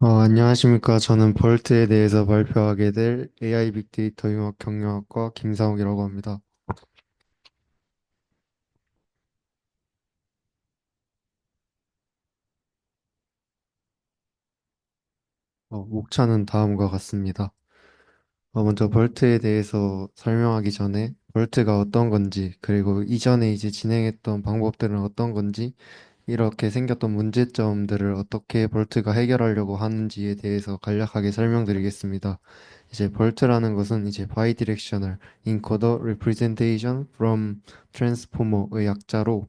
어, 안녕하십니까. 저는 벌트에 대해서 발표하게 될 AI 빅데이터 융합 경영학과 김상욱이라고 합니다. 어, 목차는 다음과 같습니다. 어, 먼저 벌트에 대해서 설명하기 전에 벌트가 어떤 건지, 그리고 이전에 이제 진행했던 방법들은 어떤 건지, 이렇게 생겼던 문제점들을 어떻게 볼트가 해결하려고 하는지에 대해서 간략하게 설명드리겠습니다. 이제 볼트라는 것은 이제 Bidirectional Encoder Representation from Transformer의 약자로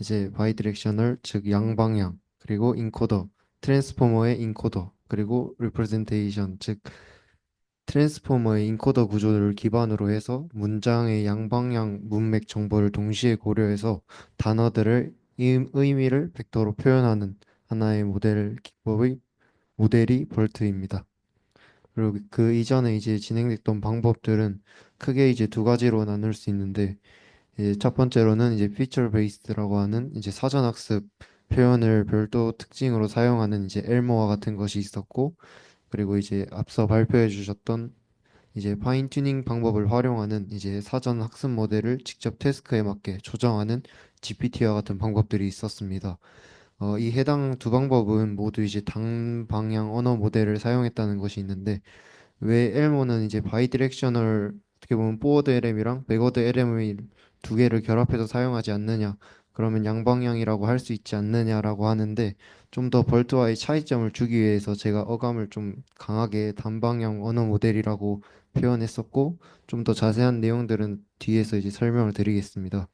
이제 Bidirectional 즉 양방향 그리고 Encoder 트랜스포머의 인코더 그리고 Representation 즉 트랜스포머의 인코더 구조를 기반으로 해서 문장의 양방향 문맥 정보를 동시에 고려해서 단어들을 의- 의미를 벡터로 표현하는 하나의 모델 기법의 모델이 볼트입니다. 그리고 그 이전에 이제 진행됐던 방법들은 크게 이제 두 가지로 나눌 수 있는데 이제 첫 번째로는 이제 피처 베이스라고 하는 이제 사전 학습 표현을 별도 특징으로 사용하는 이제 엘모와 같은 것이 있었고 그리고 이제 앞서 발표해 주셨던 이제 파인 튜닝 방법을 활용하는 이제 사전 학습 모델을 직접 태스크에 맞게 조정하는 GPT와 같은 방법들이 있었습니다. 어, 이 해당 두 방법은 모두 이제 당방향 언어 모델을 사용했다는 것이 있는데 왜 엘모는 이제 바이디렉셔널 어떻게 보면 포워드 LM이랑 백워드 LM의 두 개를 결합해서 사용하지 않느냐 그러면 양방향이라고 할 수 있지 않느냐라고 하는데 좀 더 벌트와의 차이점을 주기 위해서 제가 어감을 좀 강하게 단방향 언어 모델이라고 표현했었고 좀 더 자세한 내용들은 뒤에서 이제 설명을 드리겠습니다.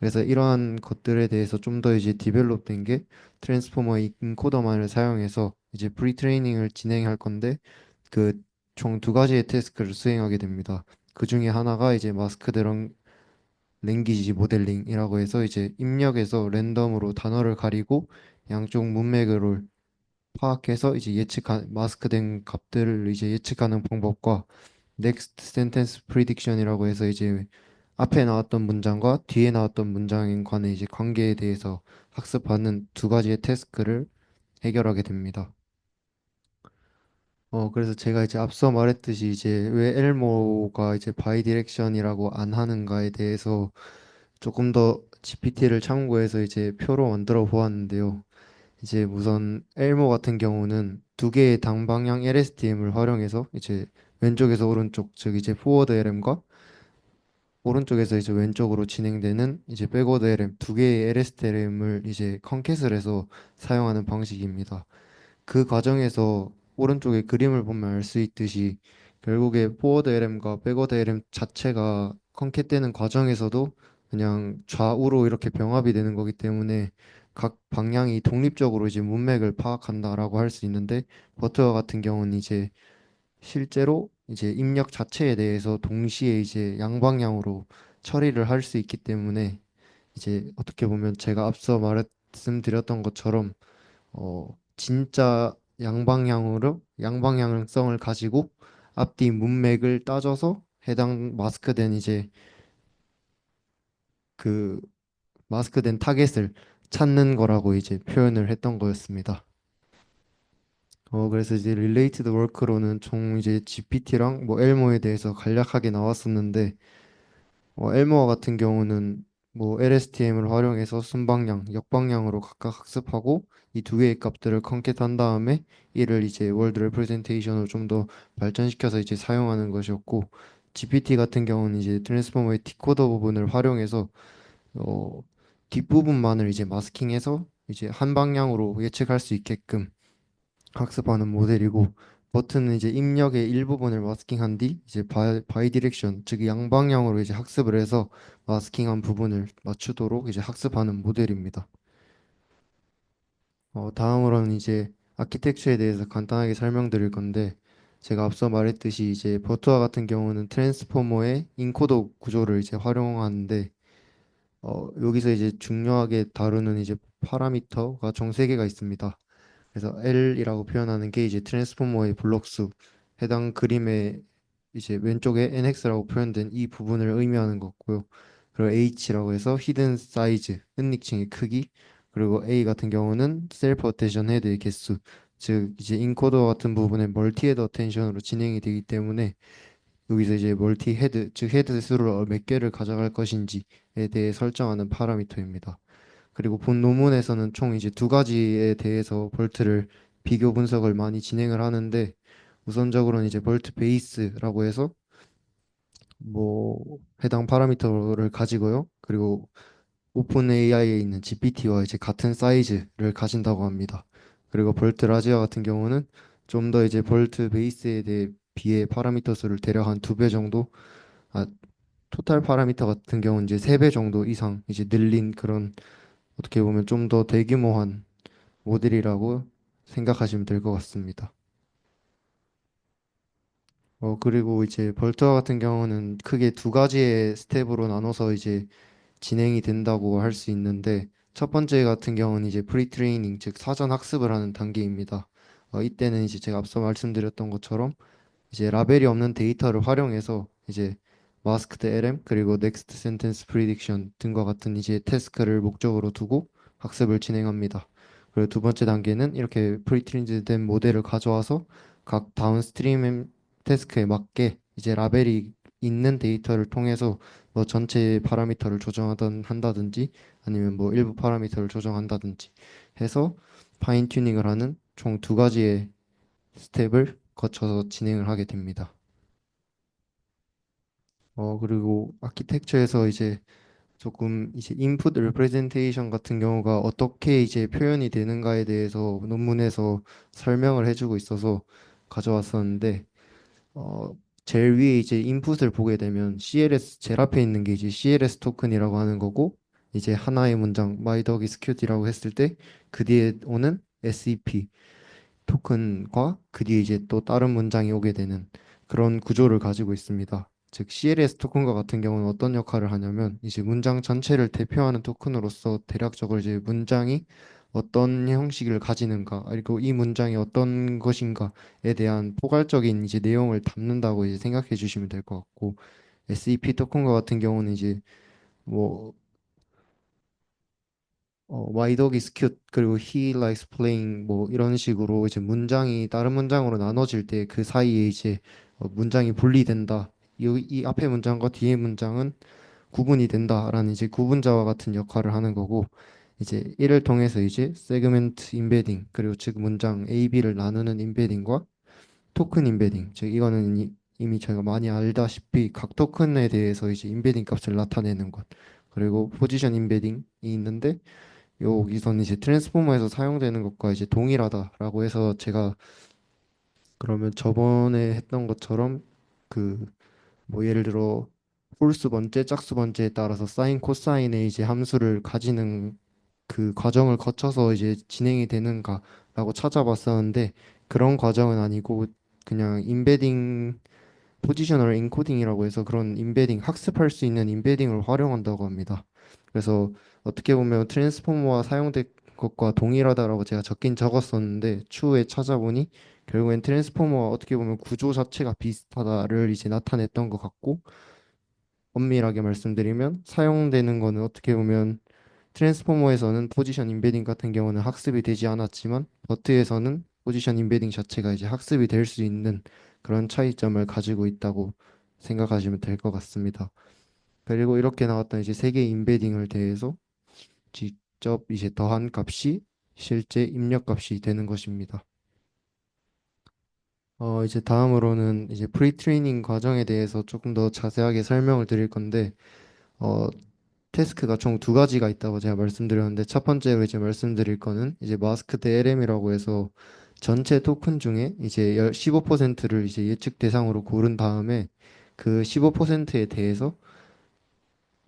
그래서 이러한 것들에 대해서 좀 더 이제 디벨롭 된 게 트랜스포머 인코더만을 사용해서 이제 프리 트레이닝을 진행할 건데 그 총 두 가지의 태스크를 수행하게 됩니다. 그 중에 하나가 이제 마스크 드럼 랭귀지 모델링이라고 해서 이제 입력에서 랜덤으로 단어를 가리고 양쪽 문맥을 파악해서 이제 예측한 마스크된 값들을 이제 예측하는 방법과 넥스트 센텐스 프리딕션이라고 해서 이제 앞에 나왔던 문장과 뒤에 나왔던 문장 간의 이제 관계에 대해서 학습하는 두 가지의 태스크를 해결하게 됩니다. 어, 그래서 제가 이제 앞서 말했듯이 이제 왜 엘모가 이제 바이 디렉션이라고 안 하는가에 대해서 조금 더 GPT를 참고해서 이제 표로 만들어 보았는데요. 이제 우선 엘모 같은 경우는 두 개의 당방향 LSTM을 활용해서 이제 왼쪽에서 오른쪽, 즉 이제 포워드 LM과 오른쪽에서 이제 왼쪽으로 진행되는 이제 백워드 LM 두 개의 LSTM을 이제 컨캣을 해서 사용하는 방식입니다. 그 과정에서 오른쪽에 그림을 보면 알 수 있듯이 결국에 포워드 LM과 백워드 LM 자체가 컨캣되는 과정에서도 그냥 좌우로 이렇게 병합이 되는 거기 때문에 각 방향이 독립적으로 이제 문맥을 파악한다라고 할 수 있는데 버트와 같은 경우는 이제 실제로 이제 입력 자체에 대해서 동시에 이제 양방향으로 처리를 할 수 있기 때문에 이제 어떻게 보면 제가 앞서 말씀드렸던 것처럼 어 진짜 양방향으로 양방향성을 가지고 앞뒤 문맥을 따져서 해당 마스크된 이제 그 마스크된 타겟을 찾는 거라고 이제 표현을 했던 거였습니다. 어, 그래서 이제 릴레이티드 워크로는 총 이제 GPT랑 뭐 엘모에 대해서 간략하게 나왔었는데, 어, 엘모와 같은 경우는 뭐 LSTM을 활용해서 순방향, 역방향으로 각각 학습하고 이 두 개의 값들을 컨캣한 다음에 이를 이제 월드 레프레젠테이션으로 좀 더 발전시켜서 이제 사용하는 것이었고, GPT 같은 경우는 이제 트랜스포머의 디코더 부분을 활용해서 어, 뒷부분만을 이제 마스킹해서 이제 한 방향으로 예측할 수 있게끔 학습하는 모델이고 버튼은 이제 입력의 일부분을 마스킹한 뒤 이제 바, 바이 디렉션 즉 양방향으로 이제 학습을 해서 마스킹한 부분을 맞추도록 이제 학습하는 모델입니다. 어, 다음으로는 이제 아키텍처에 대해서 간단하게 설명드릴 건데 제가 앞서 말했듯이 이제 버트와 같은 경우는 트랜스포머의 인코더 구조를 이제 활용하는데 어, 여기서 이제 중요하게 다루는 이제 파라미터가 총세 개가 있습니다. 그래서 L이라고 표현하는 게 이제 트랜스포머의 블록수 해당 그림의 이제 왼쪽에 NX라고 표현된 이 부분을 의미하는 거고요. 그리고 H라고 해서 히든 사이즈, 은닉층의 크기, 그리고 A 같은 경우는 셀프 어테이션 헤드의 개수, 즉 이제 인코더 같은 부분에 멀티 헤드 어텐션으로 진행이 되기 때문에 여기서 이제 멀티 헤드, 즉 헤드 수를 몇 개를 가져갈 것인지에 대해 설정하는 파라미터입니다. 그리고 본 논문에서는 총 이제 두 가지에 대해서 볼트를 비교 분석을 많이 진행을 하는데 우선적으로는 이제 볼트 베이스라고 해서 뭐 해당 파라미터를 가지고요. 그리고 오픈 AI에 있는 GPT와 이제 같은 사이즈를 가진다고 합니다. 그리고 볼트 라지아 같은 경우는 좀 더 이제 볼트 베이스에 대해 비해 파라미터 수를 대략 한 두 배 정도 아 토탈 파라미터 같은 경우는 이제 세 배 정도 이상 이제 늘린 그런 어떻게 보면 좀 더 대규모한 모델이라고 생각하시면 될 것 같습니다. 어 그리고 이제 벌트와 같은 경우는 크게 두 가지의 스텝으로 나눠서 이제 진행이 된다고 할 수 있는데 첫 번째 같은 경우는 이제 프리트레이닝 즉 사전 학습을 하는 단계입니다. 어, 이때는 이제 제가 앞서 말씀드렸던 것처럼 이제 라벨이 없는 데이터를 활용해서 이제 마스크드 LM 그리고 넥스트 센텐스 프리딕션 등과 같은 이제 태스크를 목적으로 두고 학습을 진행합니다. 그리고 두 번째 단계는 이렇게 프리트레인드 된 모델을 가져와서 각 다운스트림 태스크에 맞게 이제 라벨이 있는 데이터를 통해서 뭐 전체 파라미터를 조정하던 한다든지 아니면 뭐 일부 파라미터를 조정한다든지 해서 파인 튜닝을 하는 총 두 가지의 스텝을 거쳐서 진행을 하게 됩니다. 어, 그리고 아키텍처에서 이제 조금 이제 인풋 레프레젠테이션 같은 경우가 어떻게 이제 표현이 되는가에 대해서 논문에서 설명을 해주고 있어서 가져왔었는데 어, 제일 위에 이제 인풋을 보게 되면 CLS 제일 앞에 있는 게 이제 CLS 토큰이라고 하는 거고 이제 하나의 문장 my dog is cute이라고 했을 때 그 뒤에 오는 SEP 토큰과 그 뒤에 이제 또 다른 문장이 오게 되는 그런 구조를 가지고 있습니다. 즉 CLS 토큰과 같은 경우는 어떤 역할을 하냐면 이제 문장 전체를 대표하는 토큰으로서 대략적으로 이제 문장이 어떤 형식을 가지는가 그리고 이 문장이 어떤 것인가에 대한 포괄적인 이제 내용을 담는다고 이제 생각해 주시면 될 것 같고 SEP 토큰과 같은 경우는 이제 뭐 어, My dog is cute 그리고 he likes playing 뭐 이런 식으로 이제 문장이 다른 문장으로 나눠질 때 그 사이에 이제 어, 문장이 분리된다. 이, 이 앞에 문장과 뒤에 문장은 구분이 된다라는 이제 구분자와 같은 역할을 하는 거고 이제 이를 통해서 이제 세그멘트 임베딩 그리고 즉 문장 A, B를 나누는 임베딩과 토큰 임베딩 즉 이거는 이, 이미 저희가 많이 알다시피 각 토큰에 대해서 이제 임베딩 값을 나타내는 것 그리고 포지션 임베딩이 있는데 여기서는 이제 트랜스포머에서 사용되는 것과 이제 동일하다라고 해서 제가 그러면 저번에 했던 것처럼 그 뭐 예를 들어 홀수 번째, 짝수 번째에 따라서 사인, 코사인의 이제 함수를 가지는 그 과정을 거쳐서 이제 진행이 되는가라고 찾아봤었는데 그런 과정은 아니고 그냥 임베딩 포지셔널 인코딩이라고 해서 그런 임베딩 학습할 수 있는 임베딩을 활용한다고 합니다. 그래서 어떻게 보면 트랜스포머와 사용된 것과 동일하다라고 제가 적긴 적었었는데 추후에 찾아보니 결국엔 트랜스포머와 어떻게 보면 구조 자체가 비슷하다를 이제 나타냈던 것 같고 엄밀하게 말씀드리면 사용되는 거는 어떻게 보면 트랜스포머에서는 포지션 임베딩 같은 경우는 학습이 되지 않았지만 버트에서는 포지션 임베딩 자체가 이제 학습이 될 수 있는 그런 차이점을 가지고 있다고 생각하시면 될 것 같습니다. 그리고 이렇게 나왔던 이제 세 개의 임베딩을 대해서 직접 이제 더한 값이 실제 입력 값이 되는 것입니다. 어, 이제 다음으로는 이제 프리트레이닝 과정에 대해서 조금 더 자세하게 설명을 드릴 건데, 어, 태스크가 총 두 가지가 있다고 제가 말씀드렸는데, 첫 번째로 이제 말씀드릴 거는 이제 마스크드 LM이라고 해서 전체 토큰 중에 이제 15%를 이제 예측 대상으로 고른 다음에 그 15%에 대해서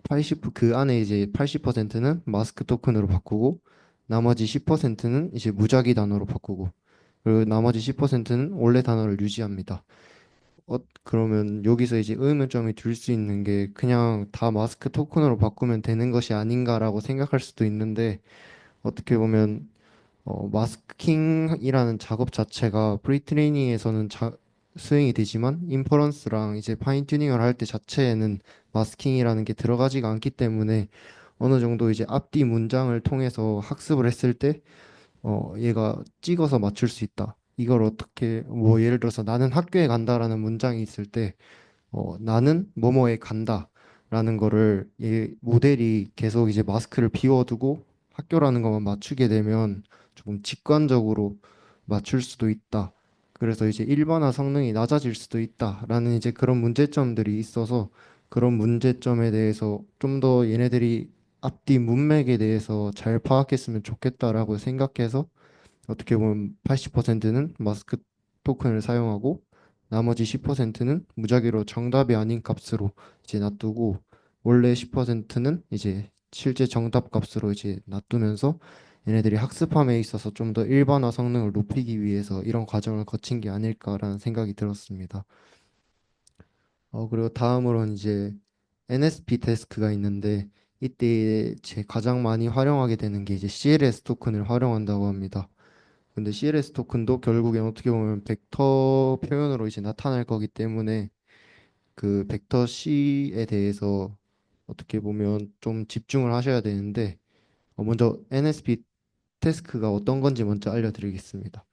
80, 그 안에 이제 80%는 마스크 토큰으로 바꾸고 나머지 10%는 이제 무작위 단어로 바꾸고 그리고 나머지 10%는 원래 단어를 유지합니다. 어, 그러면 여기서 이제 의문점이 들 수 있는 게 그냥 다 마스크 토큰으로 바꾸면 되는 것이 아닌가라고 생각할 수도 있는데 어떻게 보면 어, 마스킹이라는 작업 자체가 프리트레이닝에서는 자, 수행이 되지만 인퍼런스랑 이제 파인 튜닝을 할 때 자체에는 마스킹이라는 게 들어가지가 않기 때문에 어느 정도 이제 앞뒤 문장을 통해서 학습을 했을 때 어, 얘가 찍어서 맞출 수 있다. 이걸 어떻게, 뭐, 예를 들어서 나는 학교에 간다라는 문장이 있을 때, 어, 나는 뭐뭐에 간다. 라는 거를 이 모델이 계속 이제 마스크를 비워두고 학교라는 것만 맞추게 되면 조금 직관적으로 맞출 수도 있다. 그래서 이제 일반화 성능이 낮아질 수도 있다라는 이제 그런 문제점들이 있어서 그런 문제점에 대해서 좀 더 얘네들이 앞뒤 문맥에 대해서 잘 파악했으면 좋겠다라고 생각해서 어떻게 보면 80%는 마스크 토큰을 사용하고 나머지 10%는 무작위로 정답이 아닌 값으로 이제 놔두고 원래 10%는 이제 실제 정답 값으로 이제 놔두면서 얘네들이 학습함에 있어서 좀 더 일반화 성능을 높이기 위해서 이런 과정을 거친 게 아닐까라는 생각이 들었습니다. 어, 그리고 다음으로는 이제 NSP 태스크가 있는데 이때 제 가장 많이 활용하게 되는 게 이제 CLS 토큰을 활용한다고 합니다. 근데 CLS 토큰도 결국엔 어떻게 보면 벡터 표현으로 이제 나타날 거기 때문에 그 벡터 C에 대해서 어떻게 보면 좀 집중을 하셔야 되는데 어, 먼저 NSP 태스크가 어떤 건지 먼저 알려드리겠습니다.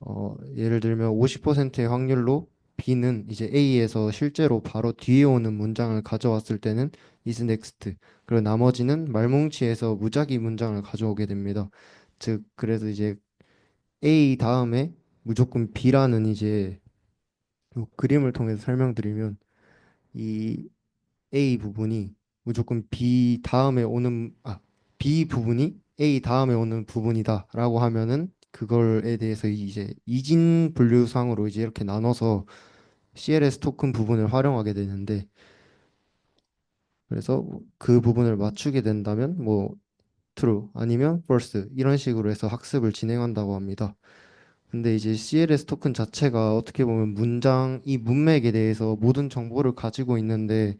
어, 예를 들면 50%의 확률로 B는 이제 A에서 실제로 바로 뒤에 오는 문장을 가져왔을 때는 is next. 그리고 나머지는 말뭉치에서 무작위 문장을 가져오게 됩니다. 즉, 그래서 이제 A 다음에 무조건 B라는 이제 요 그림을 통해서 설명드리면 이 A 부분이 무조건 B 다음에 오는 아 B 부분이 A 다음에 오는 부분이다라고 하면은 그걸에 대해서 이제 이진 분류상으로 이제 이렇게 나눠서 CLS 토큰 부분을 활용하게 되는데 그래서 그 부분을 맞추게 된다면 뭐 true 아니면 false 이런 식으로 해서 학습을 진행한다고 합니다. 근데 이제 CLS 토큰 자체가 어떻게 보면 문장, 이 문맥에 대해서 모든 정보를 가지고 있는데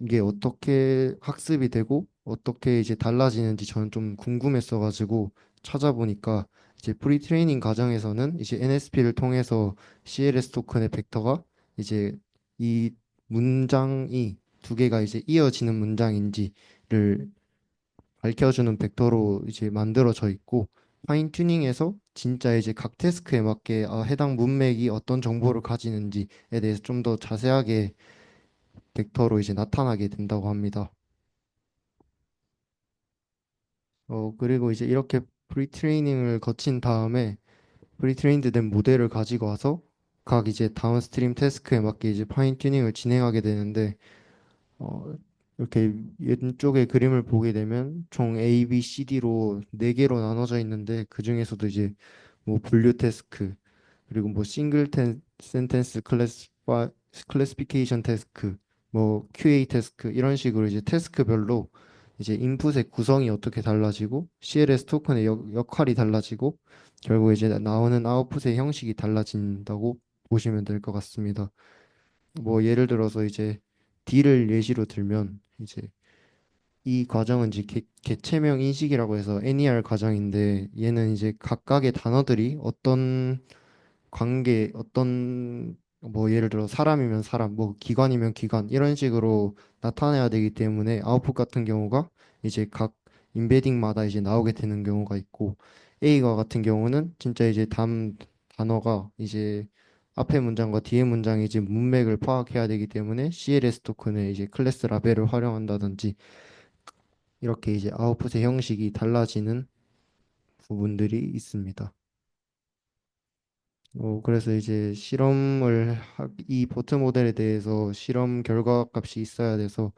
이게 어떻게 학습이 되고 어떻게 이제 달라지는지 저는 좀 궁금했어가지고 찾아보니까 이제 프리 트레이닝 과정에서는 이제 NSP를 통해서 CLS 토큰의 벡터가 이제 이 문장이 두 개가 이제 이어지는 문장인지를 밝혀주는 벡터로 이제 만들어져 있고 파인 튜닝에서 진짜 이제 각 태스크에 맞게 아, 해당 문맥이 어떤 정보를 가지는지에 대해서 좀 더 자세하게 벡터로 이제 나타나게 된다고 합니다. 어, 그리고 이제 이렇게 프리 트레이닝을 거친 다음에 프리 트레인드 된 모델을 가지고 와서 각 이제 다운스트림 태스크에 맞게 이제 파인 튜닝을 진행하게 되는데 어, 이렇게 왼쪽에 그림을 보게 되면 총 A, B, C, D로 네 개로 나눠져 있는데 그 중에서도 이제 뭐 분류 태스크 그리고 뭐 싱글 텐 센텐스 클래스파 클래시피케이션 태스크 뭐 QA 태스크 이런 식으로 이제 태스크별로 이제 인풋의 구성이 어떻게 달라지고 CLS 토큰의 역, 역할이 달라지고 결국 이제 나오는 아웃풋의 형식이 달라진다고 보시면 될 것 같습니다. 뭐 예를 들어서 이제 D를 예시로 들면 이제 이 과정은 이제 개, 개체명 인식이라고 해서 NER 과정인데 얘는 이제 각각의 단어들이 어떤 관계 어떤 뭐 예를 들어 사람이면 사람 뭐 기관이면 기관 이런 식으로 나타내야 되기 때문에 아웃풋 같은 경우가 이제 각 인베딩마다 이제 나오게 되는 경우가 있고 A과 같은 경우는 진짜 이제 담 단어가 이제 앞에 문장과 뒤에 문장이 이제 문맥을 파악해야 되기 때문에 CLS 토큰의 이제 클래스 라벨을 활용한다든지 이렇게 이제 아웃풋의 형식이 달라지는 부분들이 있습니다. 어, 그래서 이제 실험을 하, 이 보트 모델에 대해서 실험 결과 값이 있어야 돼서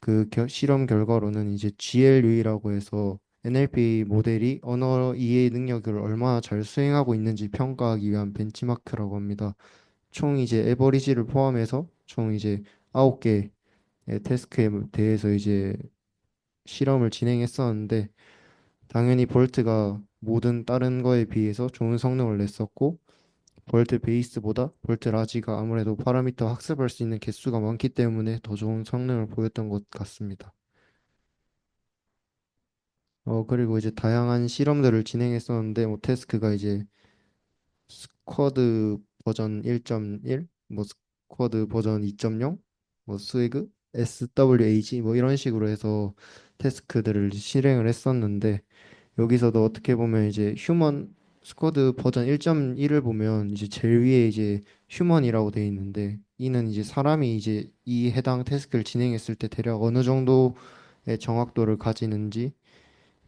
그 겨- 실험 결과로는 이제 GLU라고 해서 NLP 모델이 언어 이해 능력을 얼마나 잘 수행하고 있는지 평가하기 위한 벤치마크라고 합니다. 총 이제 에버리지를 포함해서 총 이제 아홉 개의 태스크에 대해서 이제 실험을 진행했었는데 당연히 볼트가 모든 다른 거에 비해서 좋은 성능을 냈었고 볼트 베이스보다 볼트 라지가 아무래도 파라미터 학습할 수 있는 개수가 많기 때문에 더 좋은 성능을 보였던 것 같습니다. 어, 그리고 이제 다양한 실험들을 진행했었는데, 뭐, 태스크가 이제 스쿼드 버전 1.1, 뭐, 스쿼드 버전 2.0, 뭐, 스웨그, SWAG, 뭐, 이런 식으로 해서 태스크들을 실행을 했었는데, 여기서도 어떻게 보면 이제 휴먼 스쿼드 버전 1.1을 보면 이제 제일 위에 이제 휴먼이라고 돼 있는데 이는 이제 사람이 이제 이 해당 태스크를 진행했을 때 대략 어느 정도의 정확도를 가지는지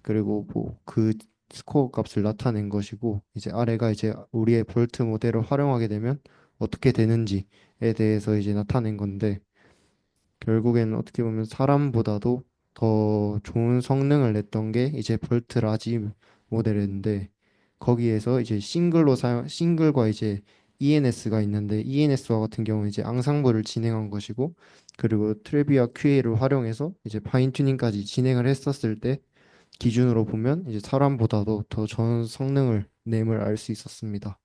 그리고 뭐 그 스코어 값을 나타낸 것이고 이제 아래가 이제 우리의 볼트 모델을 활용하게 되면 어떻게 되는지에 대해서 이제 나타낸 건데 결국에는 어떻게 보면 사람보다도 더 좋은 성능을 냈던 게 이제 볼트 라지 모델인데 거기에서 이제 싱글로 사용 싱글과 이제 ENS가 있는데 ENS와 같은 경우는 이제 앙상블을 진행한 것이고 그리고 트레비아 QA를 활용해서 이제 파인 튜닝까지 진행을 했었을 때 기준으로 보면 이제 사람보다도 더 좋은 성능을 램을 알 수 있었습니다.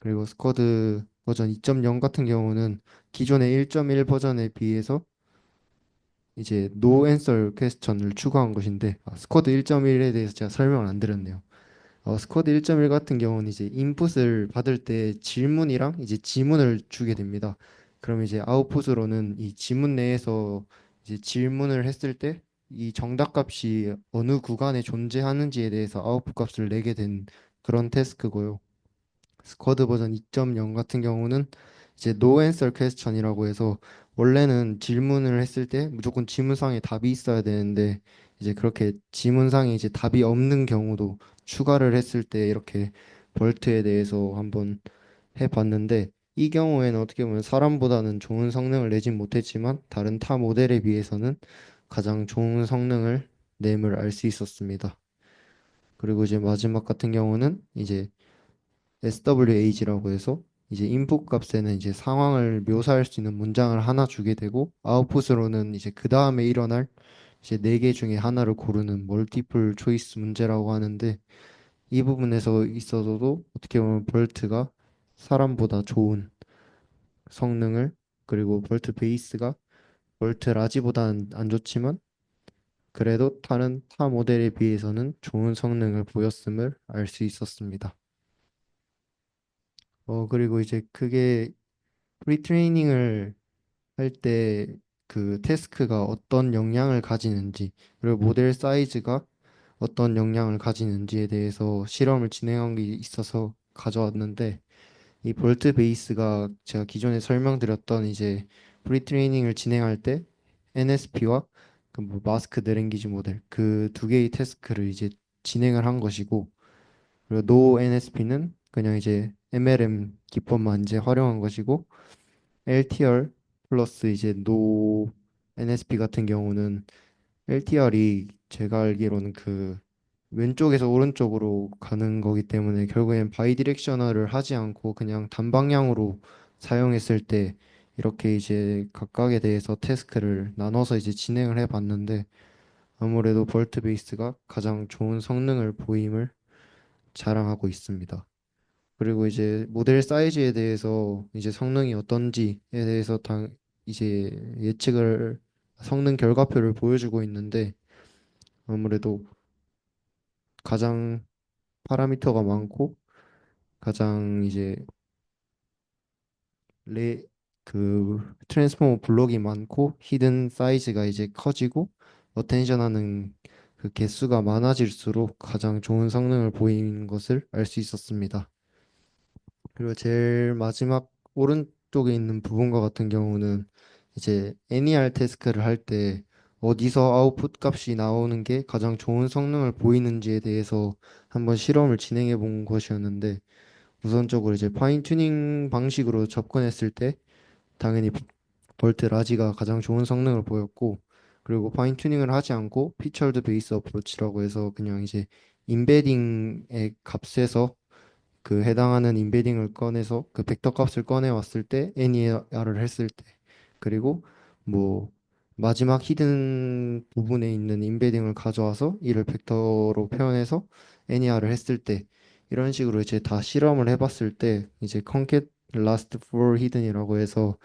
그리고 스쿼드 버전 2.0 같은 경우는 기존의 1.1 버전에 비해서 이제 노 앤서 퀘스천을 추가한 것인데 아, 스쿼드 1.1에 대해서 제가 설명을 안 드렸네요. 어, 스쿼드 1.1 같은 경우는 이제 인풋을 받을 때 질문이랑 이제 지문을 주게 됩니다. 그럼 이제 아웃풋으로는 이 지문 내에서 이제 질문을 했을 때 이 정답 값이 어느 구간에 존재하는지에 대해서 아웃풋 값을 내게 된 그런 태스크고요. 스쿼드 버전 2.0 같은 경우는 이제 no answer question이라고 해서 원래는 질문을 했을 때 무조건 지문상에 답이 있어야 되는데 이제 그렇게 지문상에 이제 답이 없는 경우도 추가를 했을 때 이렇게 벌트에 대해서 한번 해봤는데 이 경우에는 어떻게 보면 사람보다는 좋은 성능을 내진 못했지만 다른 타 모델에 비해서는 가장 좋은 성능을 램을 알 수 있었습니다. 그리고 이제 마지막 같은 경우는 이제 SWAG라고 해서 이제 인풋 값에는 이제 상황을 묘사할 수 있는 문장을 하나 주게 되고 아웃풋으로는 이제 그 다음에 일어날 이제 네 개 중에 하나를 고르는 멀티플 초이스 문제라고 하는데 이 부분에서 있어서도 어떻게 보면 볼트가 사람보다 좋은 성능을 그리고 볼트 베이스가 볼트 라지보다는 안 좋지만 그래도 다른 타 모델에 비해서는 좋은 성능을 보였음을 알 수 있었습니다. 어, 그리고 이제 그게 프리트레이닝을 할 때 그 태스크가 어떤 영향을 가지는지, 그리고 모델 사이즈가 어떤 영향을 가지는지에 대해서 실험을 진행한 게 있어서 가져왔는데, 이 볼트 베이스가 제가 기존에 설명드렸던 이제 프리트레이닝을 진행할 때 NSP와 그 뭐 마스크 내랭기지 모델 그 두 개의 태스크를 이제 진행을 한 것이고, 그리고 노 NSP는 그냥 이제 MLM 기법만 이제 활용한 것이고 LTR 플러스 이제 노 NSP 같은 경우는 LTR이 제가 알기로는 그 왼쪽에서 오른쪽으로 가는 거기 때문에 결국엔 바이디렉셔널을 하지 않고 그냥 단방향으로 사용했을 때 이렇게 이제 각각에 대해서 태스크를 나눠서 이제 진행을 해 봤는데 아무래도 볼트 베이스가 가장 좋은 성능을 보임을 자랑하고 있습니다. 그리고 이제 모델 사이즈에 대해서 이제 성능이 어떤지에 대해서 당 이제 예측을 성능 결과표를 보여주고 있는데 아무래도 가장 파라미터가 많고 가장 이제 레 그 트랜스포머 블록이 많고 히든 사이즈가 이제 커지고 어텐션 하는 그 개수가 많아질수록 가장 좋은 성능을 보이는 것을 알 수 있었습니다. 그리고 제일 마지막 오른쪽에 있는 부분과 같은 경우는 이제 NER 태스크를 할 때 어디서 아웃풋 값이 나오는 게 가장 좋은 성능을 보이는지에 대해서 한번 실험을 진행해 본 것이었는데 우선적으로 이제 파인 튜닝 방식으로 접근했을 때 당연히 볼트 라지가 가장 좋은 성능을 보였고 그리고 파인 튜닝을 하지 않고 피처드 베이스 어프로치라고 해서 그냥 이제 임베딩의 값에서 그 해당하는 임베딩을 꺼내서 그 벡터 값을 꺼내 왔을 때 NER을 했을 때. 그리고 뭐 마지막 히든 부분에 있는 임베딩을 가져와서 이를 벡터로 표현해서 NER을 했을 때 이런 식으로 이제 다 실험을 해봤을 때 이제 concat last for hidden이라고 해서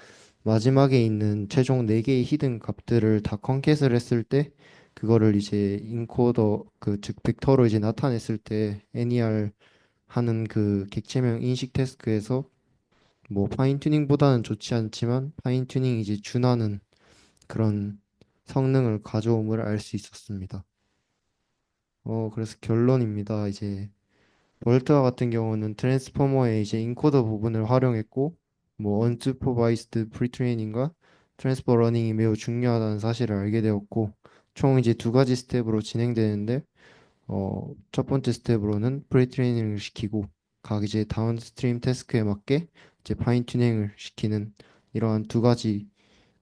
마지막에 있는 최종 4개의 히든 값들을 다 컨캣을 했을 때 그거를 이제 인코더 그 즉 벡터로 이제 나타냈을 때 NER 하는 그 객체명 인식 태스크에서 뭐 파인 튜닝보다는 좋지 않지만 파인 튜닝이 이제 준하는 그런 성능을 가져옴을 알 수 있었습니다. 어, 그래서 결론입니다. 이제 볼트와 같은 경우는 트랜스포머의 이제 인코더 부분을 활용했고, 뭐 언슈퍼바이스드 프리트레이닝과 트랜스퍼 러닝이 매우 중요하다는 사실을 알게 되었고, 총 이제 두 가지 스텝으로 진행되는데, 어, 첫 번째 스텝으로는 프리트레이닝을 시키고, 각 이제 다운스트림 태스크에 맞게 이제 파인 튜닝을 시키는 이러한 두 가지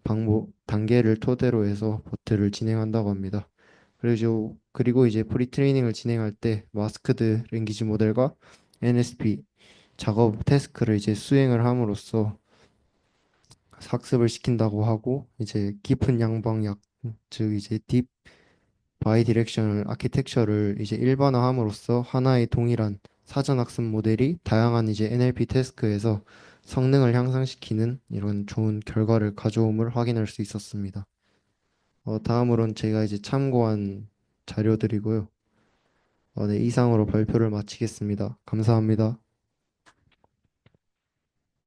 방법, 단계를 토대로 해서 보트를 진행한다고 합니다. 그리고, 그리고 이제 프리트레이닝을 진행할 때 마스크드 랭귀지 모델과 NSP 작업 태스크를 이제 수행을 함으로써 학습을 시킨다고 하고 이제 깊은 양방향 즉 이제 딥 바이 디렉셔널 아키텍처를 이제 일반화함으로써 하나의 동일한 사전 학습 모델이 다양한 이제 NLP 태스크에서 성능을 향상시키는 이런 좋은 결과를 가져옴을 확인할 수 있었습니다. 어, 다음으로는 제가 이제 참고한 자료들이고요. 어, 네, 이상으로 발표를 마치겠습니다. 감사합니다.